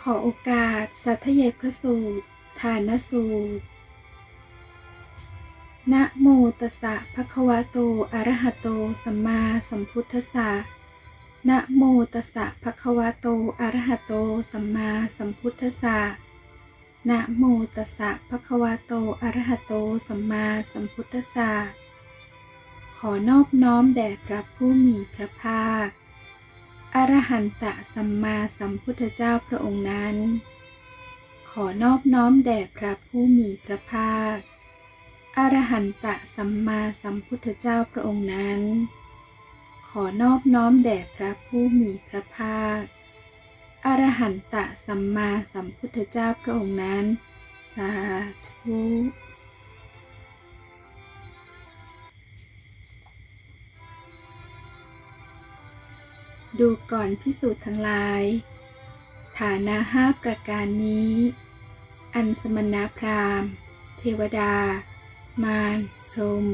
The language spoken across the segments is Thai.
ขอโอกาสสัทเยพระสูตรฐานสูตร นะโมตัสสะภะคะวะโต อะระหะโต สัมมาสัมพุทธัสสะ นะโมตัสสะภะคะวะโต อะระหะโต สัมมาสัมพุทธัสสะ นะโมตัสสะภะคะวะโต อะระหะโต สัมมาสัมพุทธัสสะ ขอนอบน้อมแด่พระผู้มีพระภาค อรหันตสัมมาสัมพุทธเจ้าพระองค์นั้น ขอนอบน้อมแด่พระผู้มีพระภาค อรหันตสัมมาสัมพุทธเจ้าพระองค์นั้น ขอนอบน้อมแด่พระผู้มีพระภาค อรหันตสัมมาสัมพุทธเจ้าพระองค์นั้น สาธุ ดูก่อนพิสูจน์ทั้งหลาย ฐานะห้าประการนี้ อันสมณพราหมณ์ เทวดา มารพรหม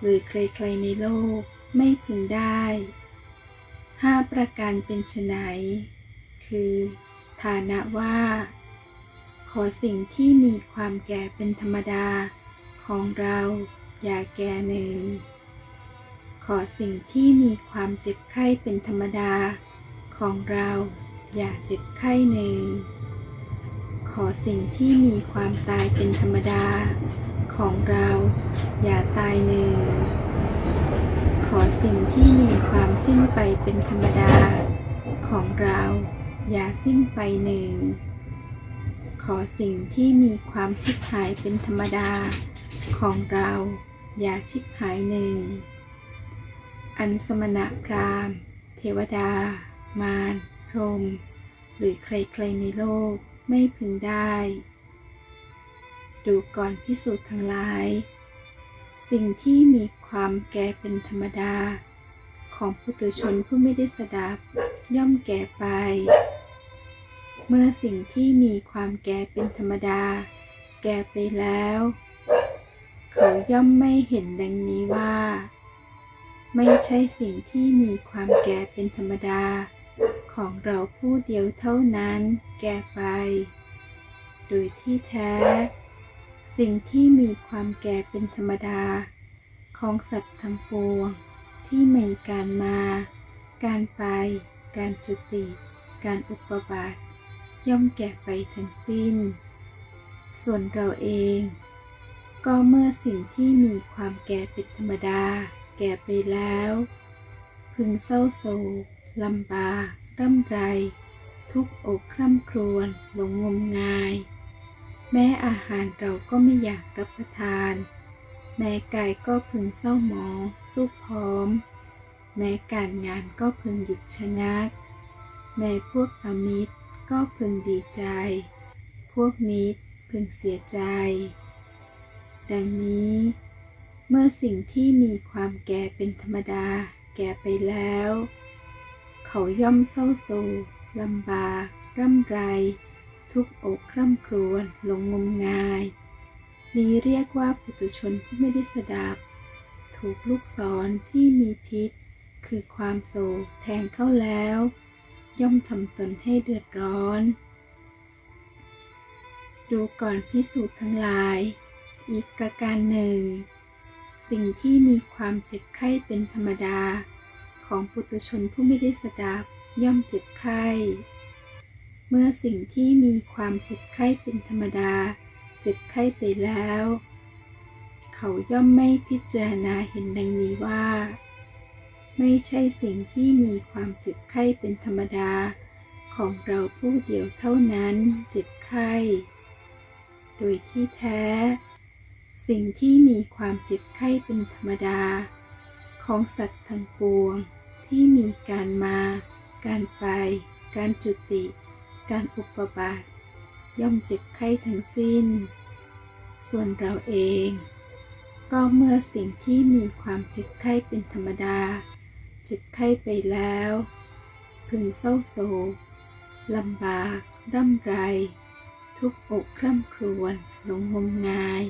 หรือใครๆในโลกไม่พึงได้ห้าประการเป็นไฉนคือ ฐานะว่า ขอสิ่งที่มีความแก่เป็นธรรมดาของเราอย่าแก่หนึ่ง ขอสิ่งที่มีความเจ็บไข้เป็นธรรมดา ของเราอย่าเจ็บไข้หนึ่ง ขอสิ่งที่มีความตายเป็นธรรมดา ของเราอย่าตายหนึ่ง ขอสิ่งที่มีความสิ้นไปเป็นธรรมดา ของเราอย่าสิ้นไปหนึ่ง ขอสิ่งที่มีความชิบหายเป็นธรรมดา ของเราอย่าชิบหายหนึ่ง อันสมณะพราหมณ์ เทวดา มารพรหมหรือใครๆในโลกไม่พึงได้ ดูก่อนพิสูจน์ทั้งหลาย สิ่งที่มีความแก่เป็นธรรมดา ของปุถุชนผู้ไม่ได้สดับย่อมแก่ไป เมื่อสิ่งที่มีความแก่เป็นธรรมดา แก่ไปแล้ว เขาย่อมไม่เห็นดังนี้ว่า ไม่ใช่สิ่งที่มีความแก่เป็นธรรมดา ของเราผู้เดียวเท่านั้นแก่ไป โดยที่แท้ สิ่งที่มีความแก่เป็นธรรมดา ของสัตว์ทั้งปวง ที่มีการมา การไป การจุติ การอุปบัติย่อมแก่ไปทั้งสิ้น ส่วนเราเอง ก็เมื่อสิ่งที่มีความแก่เป็นธรรมดา แก่ไปแล้ว พึงเศร้าโศกลำบากร่ำไร ทุกอกคร่ำครวญหลงงมงาย แม้อาหารเราก็ไม่อยากรับประทาน แม้กายก็พึงเศร้าหมองสู้พร้อม แม้การงานก็พึงหยุดชะงัก แม้พวกอมิตรก็พึงดีใจ พวกมิตรพึงเสียใจ ดังนี้ เมื่อสิ่งที่มีความแก่เป็นธรรมดา แก่ไปแล้ว เขาย่อมเศร้าโศกลำบากร่ำไร ทุกอกคร่ำครวญหลงงมงาย นี้เรียกว่าปุถุชนผู้ไม่ได้สดับ ถูกลูกศรที่มีพิษ คือความโศกแทงเข้าแล้ว ย่อมทำตนให้เดือดร้อน ดูก่อนพิสูจน์ทั้งหลาย อีกประการหนึ่ง สิ่งที่มีความเจ็บไข้เป็นธรรมดา ของปุถุชนผู้ไม่ได้สดับย่อมเจ็บไข้ เมื่อสิ่งที่มีความเจ็บไข้เป็นธรรมดา เจ็บไข้ไปแล้ว เขาย่อมไม่พิจารณาเห็นดังนี้ว่า ไม่ใช่สิ่งที่มีความเจ็บไข้เป็นธรรมดา ของเราผู้เดียวเท่านั้นเจ็บไข้ โดยที่แท้ สิ่งที่มีความเจ็บไข้เป็นธรรมดา ของสัตว์ทั้งปวง ที่มีการมา การไป การจุติ การอุปบัติย่อมเจ็บไข้ทั้งสิ้น ส่วนเราเอง ก็เมื่อสิ่งที่มีความเจ็บไข้เป็นธรรมดา เจ็บไข้ไปแล้ว พึงเศร้าโศกลำบาก ร่ำไร ทุกอกคร่ำครวญหลงงมงาย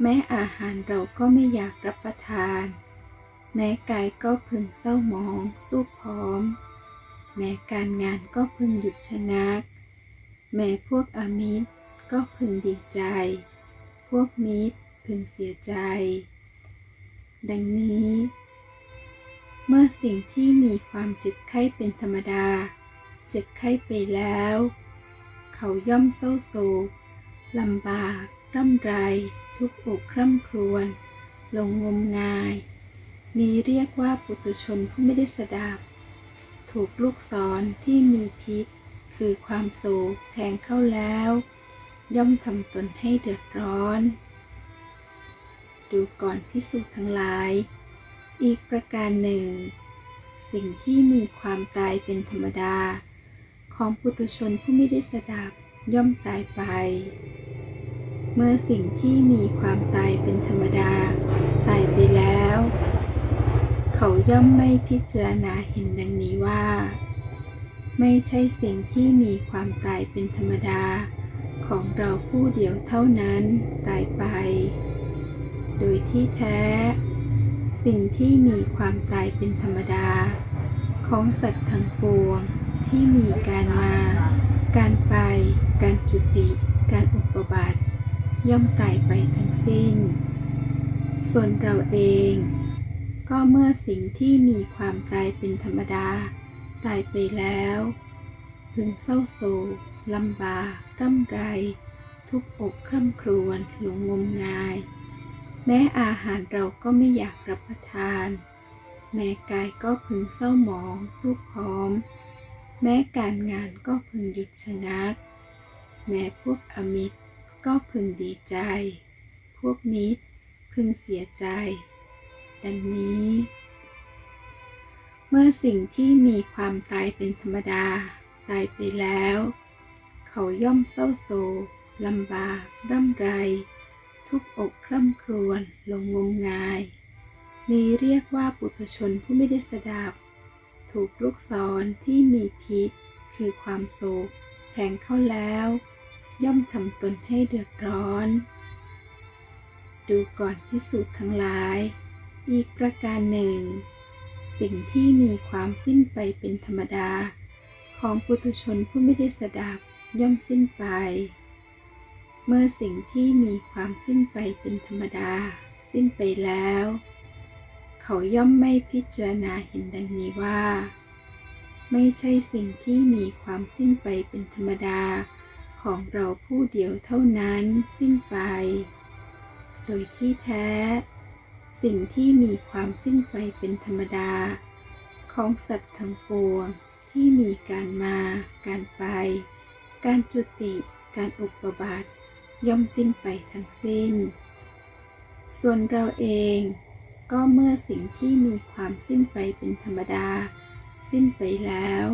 แม้อาหารเราก็ไม่อยากรับประทาน แม้กายก็พึงเศร้าหมองสู้พร้อม แม้การงานก็พึงหยุดชะงัก แม้พวกอมิตรก็พึงดีใจ พวกมิตรพึงเสียใจ ดังนี้ เมื่อสิ่งที่มีความเจ็บไข้เป็นธรรมดา เจ็บไข้ไปแล้ว เขาย่อมเศร้าโศกลำบากร่ำไร ทุกอกคร่ำครวญลงงมงาย นี้เรียกว่าปุตุชนผู้ไม่ได้สดับ ถูกลูกศรที่มีพิษ คือความโศกแทงเข้าแล้ว ย่อมทำตนให้เดือดร้อน ดูก่อนพิสูจน์ทั้งหลาย อีกประการหนึ่ง สิ่งที่มีความตายเป็นธรรมดา ของปุตุชนผู้ไม่ได้สดับย่อมตายไป เมื่อสิ่งที่มีความตายเป็นธรรมดา ตายไปแล้ว เขาย่อมไม่พิจารณาเห็นดังนี้ว่า ไม่ใช่สิ่งที่มีความตายเป็นธรรมดา ของเราผู้เดียวเท่านั้นตายไป โดยที่แท้ สิ่งที่มีความตายเป็นธรรมดา ของสัตว์ทั้งปวงที่มีการมา การไป การจุติ การอุปบัติ ย่อมตายไปทั้งสิ้น ส่วนเราเอง ก็เมื่อสิ่งที่มีความตายเป็นธรรมดา ตายไปแล้ว พึงเศร้าโศกลำบากร่ำไร ทุกอกคร่ำครวญหลงงมงาย แม้อาหารเราก็ไม่อยากรับประทาน แม้กายก็พึงเศร้าหมองสู้พร้อม แม้การงานก็พึงหยุดชะงัก แม้พวกอมิตร ก็พึงดีใจ พวกมิตรพึงเสียใจ ดังนี้ เมื่อสิ่งที่มีความตายเป็นธรรมดา ตายไปแล้ว เขาย่อมเศร้าโศกลำบากร่ำไร ทุกอกคร่ำครวญลงงมงาย นี้เรียกว่าปุถุชนผู้ไม่ได้สดับ ถูกลูกศรที่มีพิษคือความโศกแทงเข้าแล้ว ย่อมทำตนให้เดือดร้อน ดูก่อนพิสูจน์ทั้งหลาย อีกประการหนึ่ง สิ่งที่มีความสิ้นไปเป็นธรรมดา ของปุถุชนผู้ไม่ได้สดับย่อมสิ้นไป เมื่อสิ่งที่มีความสิ้นไปเป็นธรรมดา สิ้นไปแล้ว เขาย่อมไม่พิจารณาเห็นดังนี้ว่า ไม่ใช่สิ่งที่มีความสิ้นไปเป็นธรรมดา ของเราผู้เดียวเท่านั้นสิ้นไป โดยที่แท้ สิ่งที่มีความสิ้นไปเป็นธรรมดา ของสัตว์ทั้งปวงที่มีการมา การไป การจุติ การอุปบัติย่อมสิ้นไปทั้งสิ้น ส่วนเราเองก็เมื่อสิ่งที่มีความสิ้นไปเป็นธรรมดา สิ้นไปแล้ว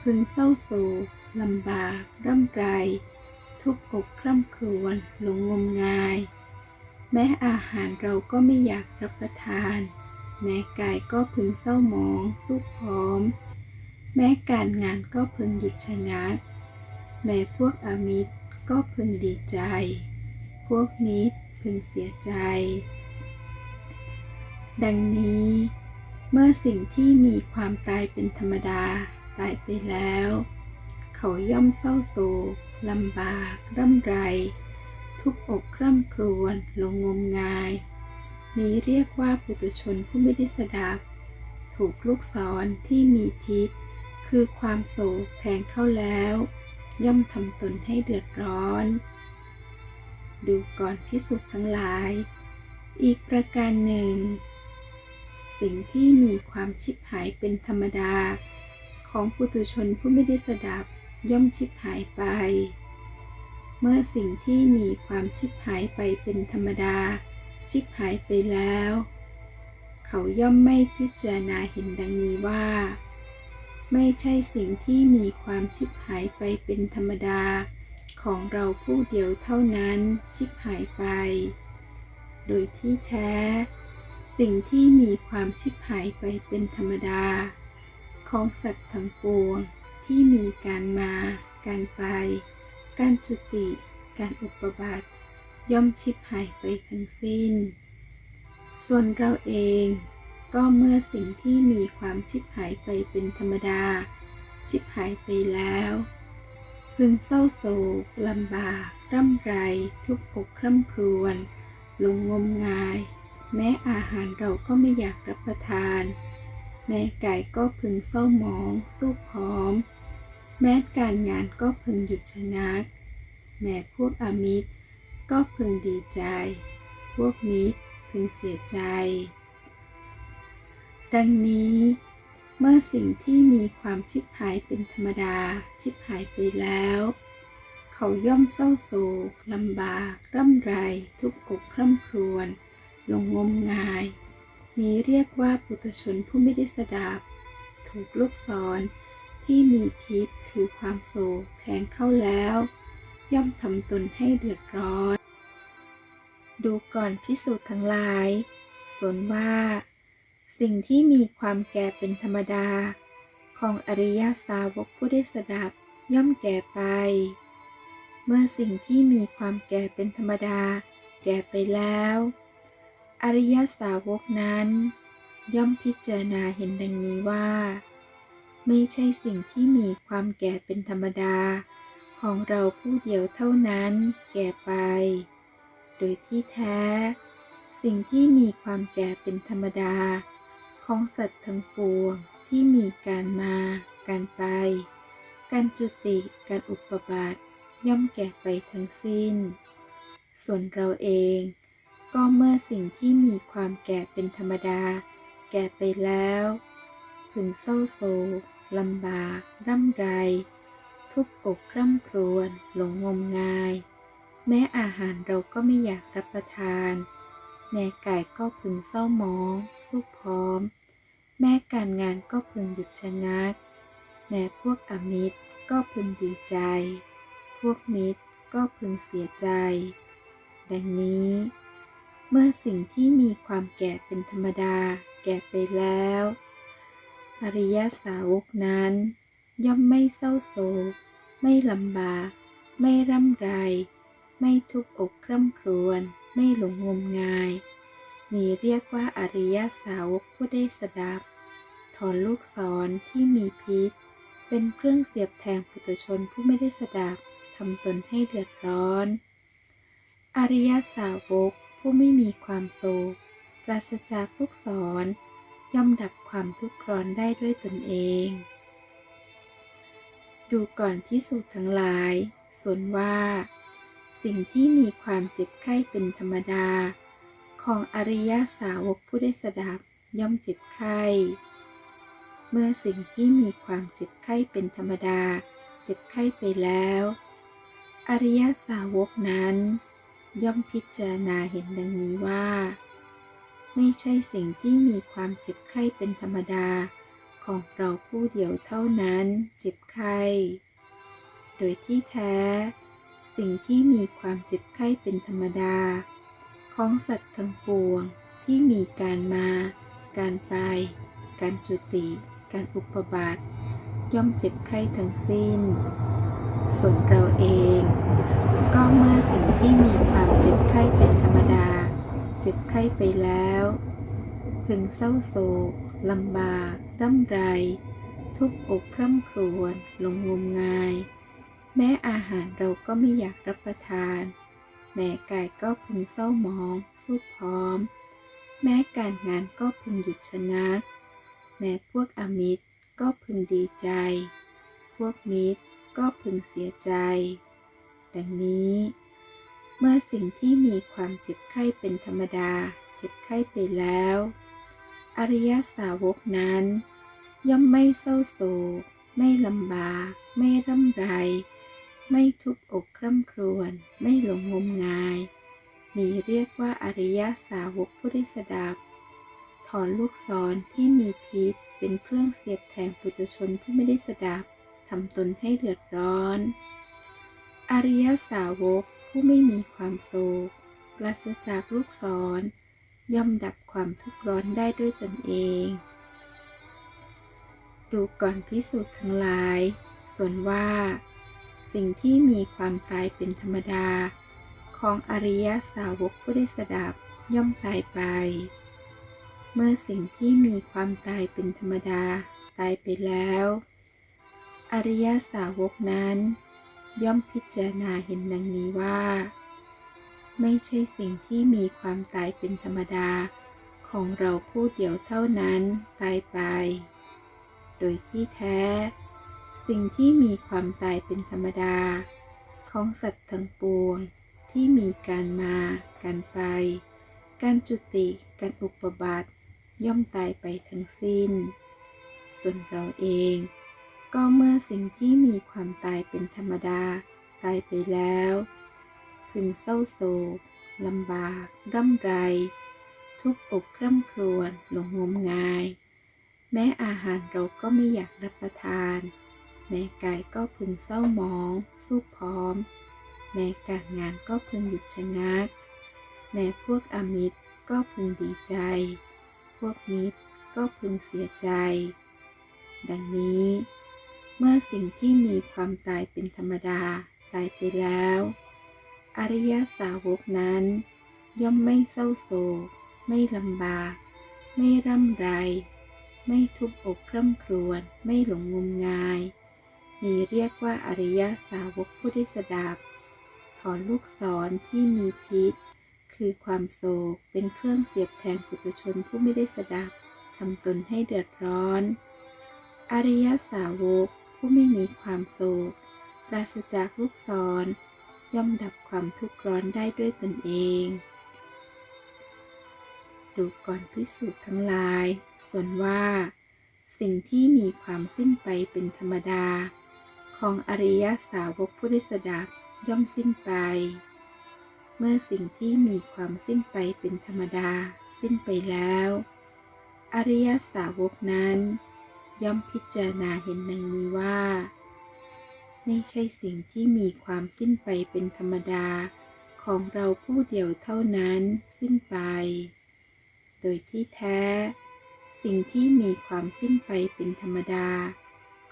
พึงเศร้าโศก ลำบากร่ำไร ทุกอกคร่ำครวญหลงงมงาย แม้อาหารเราก็ไม่อยากรับประทาน แม้กายก็พึงเศร้าหมองสู้พร้อม แม้การงานก็พึงหยุดชะงัก แม้พวกอมิตรก็พึงดีใจ พวกมิตรพึงเสียใจ ดังนี้ เมื่อสิ่งที่มีความตายเป็นธรรมดา ตายไปแล้ว เขาย่อมเศร้าโศกลำบากร่ำไร ทุกอกคร่ำครวญลงงมงาย นี้เรียกว่าปุตุชนผู้ไม่ได้สดับ ถูกลูกศรที่มีพิษ คือความโศกแทงเข้าแล้ว ย่อมทำตนให้เดือดร้อน ดูก่อนพิสุทธ์ทั้งหลาย อีกประการหนึ่ง สิ่งที่มีความชิบหายเป็นธรรมดา ของปุถุชนผู้ไม่ได้สดับ ย่อมชิบหายไป เมื่อสิ่งที่มีความชิบหายไปเป็นธรรมดา ชิบหายไปแล้ว เขาย่อมไม่พิจารณาเห็นดังนี้ว่า ไม่ใช่สิ่งที่มีความชิบหายไปเป็นธรรมดา ของเราผู้เดียวเท่านั้นชิบหายไป โดยที่แท้ สิ่งที่มีความชิบหายไปเป็นธรรมดา ของสัตว์ทั้งปวง ที่มีการมา การไป การจุติ การอุปบัติ ย่อมชิบหายไปทั้งสิ้น ส่วนเราเองก็เมื่อสิ่งที่มีความชิบหายไปเป็นธรรมดา ชิบหายไปแล้ว พึงเศร้าโศกลำบากร่ำไร ทุกข์อกคร่ำครวญลงงมงาย แม้อาหารเราก็ไม่อยากรับประทาน แม้กายก็พึงเศร้าหมองสู้ผอม แม้การงานก็พึงหยุดชะงัก แม้พวกอมิตร ก็พึงดีใจ พวกมิตรพึงเสียใจ ดังนี้ เมื่อสิ่งที่มีความชิบหายเป็นธรรมดา ชิบหายไปแล้ว เขาย่อมเศร้าโศกลำบาก ร่ำไร ทุกข์อกคร่ำครวญลงงมงาย นี้เรียกว่าปุถุชนผู้ไม่ได้สดับ ถูกลูกศร ที่มีพิษคือความโศกแทงเข้าแล้ว ย่อมทำตนให้เดือดร้อน ดูก่อนพิสูจน์ทั้งหลาย สนว่า สิ่งที่มีความแก่เป็นธรรมดา ของอริยสาวกผู้ได้สดับย่อมแก่ไป เมื่อสิ่งที่มีความแก่เป็นธรรมดา แก่ไปแล้ว อริยสาวกนั้น ย่อมพิจารณาเห็นดังนี้ว่า ไม่ใช่สิ่งที่มีความแก่เป็นธรรมดา ของเราผู้เดียวเท่านั้นแก่ไป โดยที่แท้ สิ่งที่มีความแก่เป็นธรรมดา ของสัตว์ทั้งปวงที่มีการมา การไป การจุติ การอุปบัติย่อมแก่ไปทั้งสิ้น ส่วนเราเอง ก็เมื่อสิ่งที่มีความแก่เป็นธรรมดา แก่ไปแล้ว พึงเศร้าโศก ลำบาก ร่ำไร ทุกอกคร่ำครวญหลงงมงาย แม้อาหารเราก็ไม่อยากรับประทาน แม่กายก็พึงเศร้าหมองสู้พร้อม แม่การงานก็พึงหยุดชะงัก แม้พวกอมิตรก็พึงดีใจ พวกมิตรก็พึงเสียใจ ดังนี้ เมื่อสิ่งที่มีความแก่เป็นธรรมดา แก่ไปแล้ว อริยสาวกนั้น ย่อมไม่เศร้าโศก ไม่ลำบาก ไม่ร่ำไร ไม่ทุกข์อกคร่ำครวญ ไม่หลงงมงาย นี้เรียกว่าอริยสาวกผู้ได้สดับ ถอนลูกศรที่มีพิษ เป็นเครื่องเสียบแทงปุถุชนผู้ไม่ได้สดับทำตนให้เดือดร้อน อริยสาวกผู้ไม่มีความโศก ปราศจากลูกศร ย่อมดับความทุกข์ร้อนได้ด้วยตนเอง ดูก่อนพิสูจน์ทั้งหลาย ส่วนว่า สิ่งที่มีความเจ็บไข้เป็นธรรมดา ของอริยสาวกผู้ได้สดับย่อมเจ็บไข้ เมื่อสิ่งที่มีความเจ็บไข้เป็นธรรมดา เจ็บไข้ไปแล้ว อริยสาวกนั้น ย่อมพิจารณาเห็นดังนี้ว่า ไม่ใช่สิ่งที่มีความเจ็บไข้เป็นธรรมดา ของเราผู้เดียวเท่านั้นเจ็บไข้ โดยที่แท้ สิ่งที่มีความเจ็บไข้เป็นธรรมดา ของสัตว์ทั้งปวงที่มีการมา การไป การจุติ การอุปบัติย่อมเจ็บไข้ทั้งสิ้น ส่วนเราเอง ก็เมื่อสิ่งที่มีความเจ็บไข้เป็นธรรมดา เจ็บไข้ไปแล้ว พึงเศร้าโศกลำบาก ร่ำไร ทุกอกคร่ำครวญลงงมงาย แม้อาหารเราก็ไม่อยากรับประทาน แม้กายก็พึงเศร้าหมองสู้พร้อม แม้การงานก็พึงหยุดชะงัก แม้พวกอมิตรก็พึงดีใจ พวกมิตรก็พึงเสียใจ ดังนี้ เมื่อสิ่งที่มีความเจ็บไข้เป็นธรรมดา เจ็บไข้ไปแล้ว อริยสาวกนั้น ย่อมไม่เศร้าโศก ไม่ลำบาก ไม่ร่ำไร ไม่ทุกข์อกคร่ำครวญ ไม่หลงงมงายนี้เรียกว่าอริยสาวกผู้ได้สดับ ถอนลูกศรที่มีพิษเป็นเครื่องเสียบแทงปุถุชนผู้ไม่ได้สดับทำตนให้เดือดร้อน อริยสาวก ผู้ไม่มีความโศกปราศจากลูกศร ย่อมดับความทุกข์ร้อนได้ด้วยตนเอง ดูก่อนพิสูจน์ทั้งหลาย ส่วนว่า สิ่งที่มีความตายเป็นธรรมดา ของอริยสาวกผู้ได้สดับย่อมตายไป เมื่อสิ่งที่มีความตายเป็นธรรมดาตายไปแล้ว อริยสาวกนั้น ย่อมพิจารณาเห็นดังนี้ว่า ไม่ใช่สิ่งที่มีความตายเป็นธรรมดา ของเราผู้เดียวเท่านั้นตายไป โดยที่แท้ สิ่งที่มีความตายเป็นธรรมดา ของสัตว์ทั้งปวงที่มีการมา การไป การจุติ การอุปบัติ ย่อมตายไปทั้งสิ้น ส่วนเราเอง ก็เมื่อสิ่งที่มีความตายเป็นธรรมดา ตายไปแล้วพึงเศร้าโศกลำบาก ร่ำไร ทุกอกคร่ำครวญหลงงมงาย แม้อาหารเราก็ไม่อยากรับประทาน แม้กายก็พึงเศร้าหมอง สู้พร้อม แม้การงานก็พึงหยุดชะงัก แม้พวกอมิตรก็พึงดีใจ พวกมิตรก็พึงเสียใจ ดังนี้ เมื่อสิ่งที่มีความตายเป็นธรรมดาตายไปแล้ว อริยสาวกนั้น ย่อมไม่เศร้าโศก ไม่ลำบาก ไม่ร่ำไร ไม่ทุกข์อกคร่ำครวญไม่หลงงมงาย มีเรียกว่าอริยสาวกผู้ได้สดับถอนลูกศรที่มีพิษ คือความโศกเป็นเครื่องเสียบแทงปุถุชนผู้ไม่ได้สดับทำตนให้เดือดร้อน อริยสาวก ผู้ไม่มีความโศกปราศจากลูกศร ย่อมดับความทุกข์ร้อนได้ด้วยตนเอง ดูก่อนพิสูจน์ทั้งหลาย ส่วนว่า สิ่งที่มีความสิ้นไปเป็นธรรมดา ของอริยสาวกผู้ได้สดับย่อมสิ้นไป เมื่อสิ่งที่มีความสิ้นไปเป็นธรรมดา สิ้นไปแล้ว อริยสาวกนั้น ย่อมพิจารณาเห็นดังนี้ว่า ไม่ใช่สิ่งที่มีความสิ้นไปเป็นธรรมดาของเราผู้เดียวเท่านั้นสิ้นไป โดยที่แท้ สิ่งที่มีความสิ้นไปเป็นธรรมดา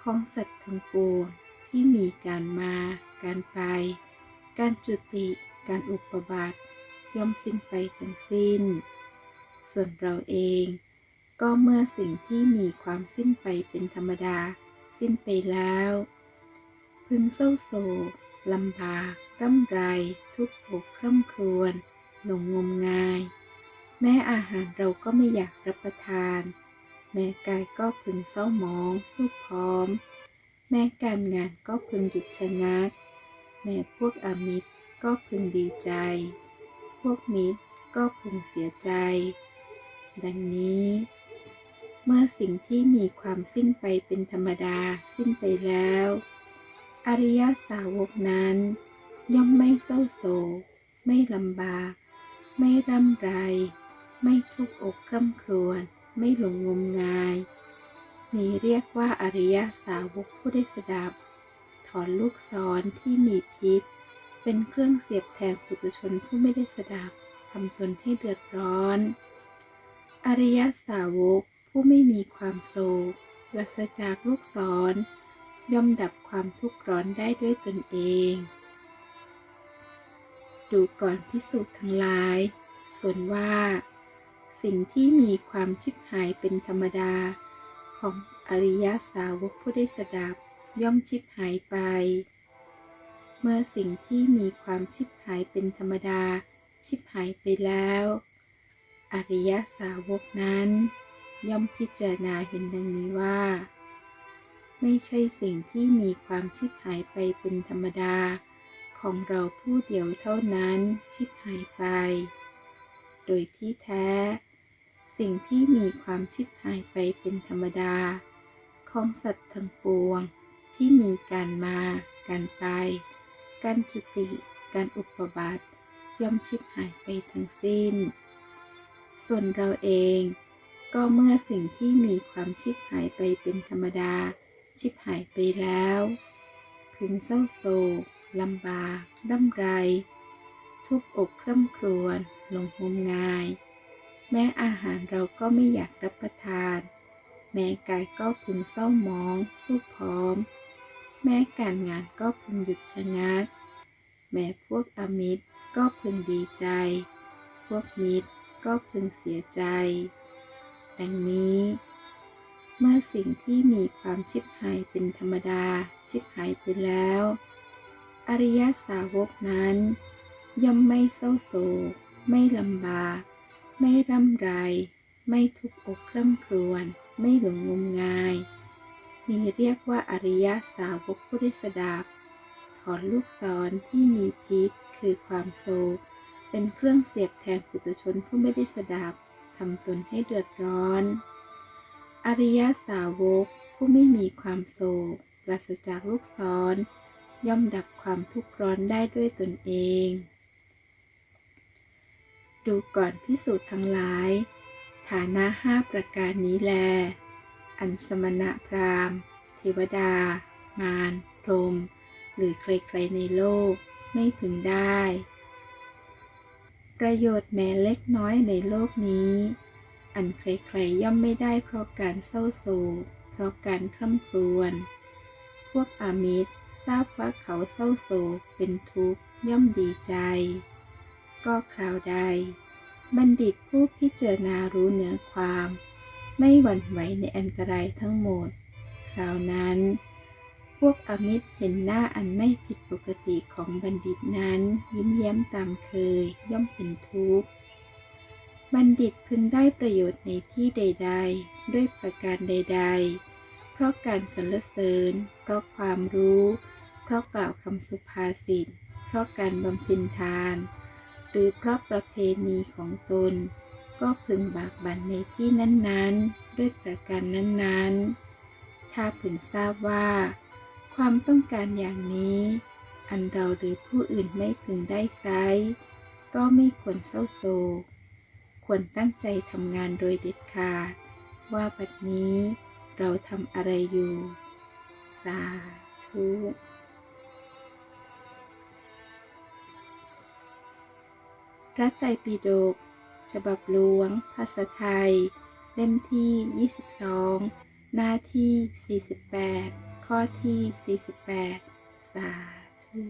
ของสัตว์ทั้งปวงที่มีการมา การไป การจุติ การอุปบัติย่อมสิ้นไปทั้งสิ้น ส่วนเราเอง ก็เมื่อสิ่งที่มีความสิ้นไปเป็นธรรมดา สิ้นไปแล้ว พึงเศร้าโศกลำบากร่ำไร ทุกข์อกคร่ำครวญหลงงมงาย แม้อาหารเราก็ไม่อยากรับประทาน แม้กายก็พึงเศร้าหมองสู้พร้อม แม้การงานก็พึงหยุดชะงัก แม้พวกอมิตรก็พึงดีใจ พวกมิตรก็พึงเสียใจ ดังนี้ เมื่อสิ่งที่มีความสิ้นไปเป็นธรรมดาสิ้นไปแล้ว อริยสาวกนั้น ย่อมไม่เศร้าโศกไม่ลำบาก ไม่ร่ำไร ไม่ทุกข์อกคร่ำครวญไม่หลงงมงาย นี้เรียกว่าอริยสาวกผู้ได้สดับ ถอนลูกศรที่มีพิษ เป็นเครื่องเสียบแทงปุถุชนผู้ไม่ได้สดับทำตนให้เดือดร้อน อริยสาวก ผู้ไม่มีความโศกปราศจากลูกศร ย่อมดับความทุกข์ร้อนได้ด้วยตนเอง ดูก่อนพิสูจน์ทั้งหลาย ส่วนว่า สิ่งที่มีความชิบหายเป็นธรรมดา ของอริยสาวกผู้ได้สดับย่อมชิบหายไป เมื่อสิ่งที่มีความชิบหายเป็นธรรมดา ชิบหายไปแล้ว อริยสาวกนั้น ย่อมพิจารณาเห็นดังนี้ว่า ไม่ใช่สิ่งที่มีความชิบหายไปเป็นธรรมดา ของเราผู้เดียวเท่านั้นชิบหายไป โดยที่แท้ สิ่งที่มีความชิบหายไปเป็นธรรมดา ของสัตว์ทั้งปวงที่มีการมา การไป การจุติ การอุปบัติย่อมชิบหายไปทั้งสิ้น ส่วนเราเอง ก็เมื่อสิ่งที่มีความชิบหายไปเป็นธรรมดา ชิบหายไปแล้ว พึงเศร้าโศกลำบากร่ำไร ทุกอกคร่ำครวญลงงมงาย แม้อาหารเราก็ไม่อยากรับประทาน แม้กายก็พึงเศร้ามองสู้พร้อม แม้การงานก็พึงหยุดชะงัก แม้พวกอมิตรก็พึงดีใจ พวกมิตรก็พึงเสียใจ ดังนี้ เมื่อสิ่งที่มีความชิบหายเป็นธรรมดา ชิบหายไปแล้ว อริยสาวกนั้น ย่อมไม่เศร้าโศก ไม่ลำบาก ไม่ร่ำไร ไม่ทุกข์อกคร่ำครวญ ไม่หลงงมงายนี่เรียกว่าอริยสาวกผู้ได้สดับถอนลูกศรที่มีพิษคือความโศกเป็นเครื่องเสียบแทนปุถุชนผู้ไม่ได้สดับ ทำตนให้เดือดร้อน อริยสาวกผู้ไม่มีความโศกปราศจากลูกศร ย่อมดับความทุกข์ร้อนได้ด้วยตนเอง ดูก่อนพิสูจน์ทั้งหลาย ฐานะห้าประการนี้แล อันสมณะพราหมณ์ เทวดา มารพรมหรือใครๆในโลกไม่พึงได้ ประโยชน์แม้เล็กน้อยในโลกนี้ อันใครๆย่อมไม่ได้เพราะการเศร้าโศก เพราะการคร่ำครวญ พวกอามิตรทราบว่าเขาเศร้าโศกเป็นทุกข์ย่อมดีใจ ก็คราวใด บัณฑิตผู้พิจารณารู้เนื้อความ ไม่หวั่นไหวในอันตรายทั้งหมด คราวนั้น พวกอมิตรเห็นหน้าอันไม่ผิดปกติของบัณฑิตนั้น ยิ้มแย้มตามเคย ย่อมเป็นทุกข์ บัณฑิตพึงได้ประโยชน์ในที่ใด ๆ ด้วยประการใด ๆ เพราะการสรรเสริญ เพราะความรู้ เพราะกล่าวคำสุภาษิต เพราะการบำเพ็ญทาน หรือเพราะประเพณีของตน ก็พึงบากบั่นในที่นั้น ๆ ด้วยประการนั้น ๆ ถ้าพึงทราบว่า ความต้องการอย่างนี้ อันเราหรือผู้อื่นไม่พึงได้ไซก็ไม่ควรเศร้าโศก ควรตั้งใจทำงานโดยเด็ดขาด ว่าบัดนี้เราทำอะไรอยู่ สาธุพระไตรปิฎกฉบับหลวง ภาษาไทย เล่มที่ 22 หน้าที่ 48 ข้อที่ 48 สาธุ